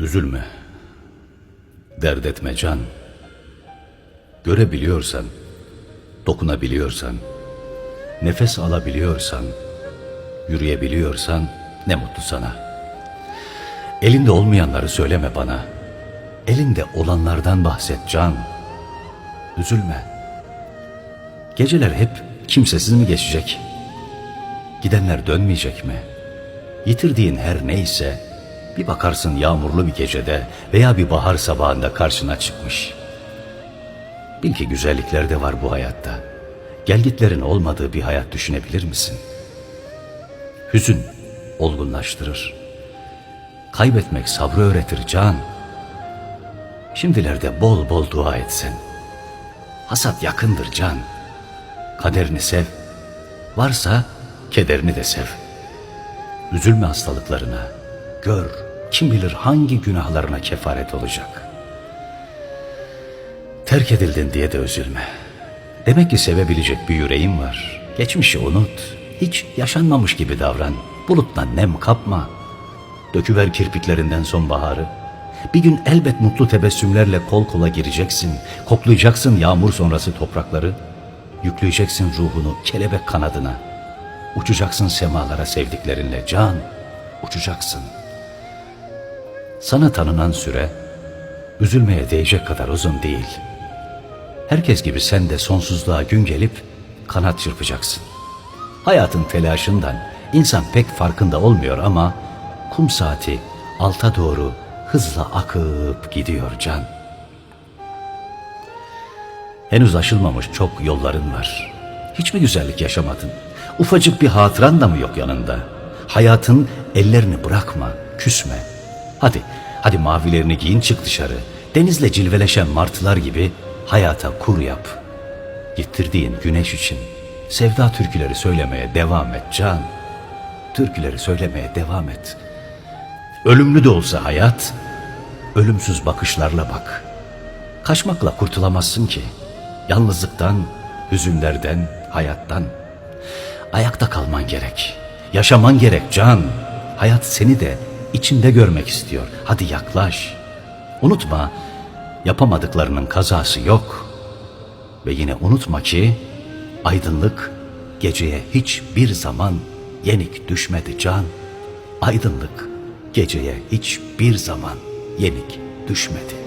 Üzülme. Dert etme can. Görebiliyorsan, dokunabiliyorsan, nefes alabiliyorsan, yürüyebiliyorsan ne mutlu sana. Elinde olmayanları söyleme bana. Elinde olanlardan bahset can. Üzülme. Geceler hep kimsesiz mi geçecek? Gidenler dönmeyecek mi? Yitirdiğin her neyse bir bakarsın yağmurlu bir gecede veya bir bahar sabahında karşına çıkmış. Bil ki güzellikler de var bu hayatta. Gelgitlerin olmadığı bir hayat düşünebilir misin? Hüzün olgunlaştırır. Kaybetmek sabrı öğretir can. Şimdilerde bol bol dua etsen. Hasat yakındır can. Kaderini sev. Varsa kederini de sev. Üzülme hastalıklarına. Gör kim bilir hangi günahlarına kefaret olacak. Terk edildin diye de üzülme. Demek ki sevebilecek bir yüreğin var. Geçmişi unut. Hiç yaşanmamış gibi davran. Buluttan nem kapma. Döküver kirpiklerinden sonbaharı. Bir gün elbet mutlu tebessümlerle kol kola gireceksin. Koklayacaksın yağmur sonrası toprakları. Yükleyeceksin ruhunu kelebek kanadına. Uçacaksın semalara sevdiklerinle can. Uçacaksın. Sana tanınan süre üzülmeye değecek kadar uzun değil. Herkes gibi sen de sonsuzluğa gün gelip kanat çırpacaksın. Hayatın telaşından insan pek farkında olmuyor ama kum saati alta doğru hızla akıp gidiyor can. Henüz aşılmamış çok yolların var. Hiç mi güzellik yaşamadın? Ufacık bir hatıran da mı yok yanında? Hayatın ellerini bırakma, küsme. Hadi, hadi mavilerini giyin çık dışarı. Denizle cilveleşen martılar gibi hayata kur yap. Gittirdiğin güneş için sevda türküleri söylemeye devam et can. Türküleri söylemeye devam et. Ölümlü de olsa hayat, ölümsüz bakışlarla bak. Kaçmakla kurtulamazsın ki. Yalnızlıktan, hüzünlerden, hayattan. Ayakta kalman gerek. Yaşaman gerek can. Hayat seni de içinde görmek istiyor. Hadi yaklaş. Unutma, yapamadıklarının kazası yok. Ve yine unutma ki aydınlık geceye hiçbir zaman yenik düşmedi can. Aydınlık geceye hiçbir zaman yenik düşmedi.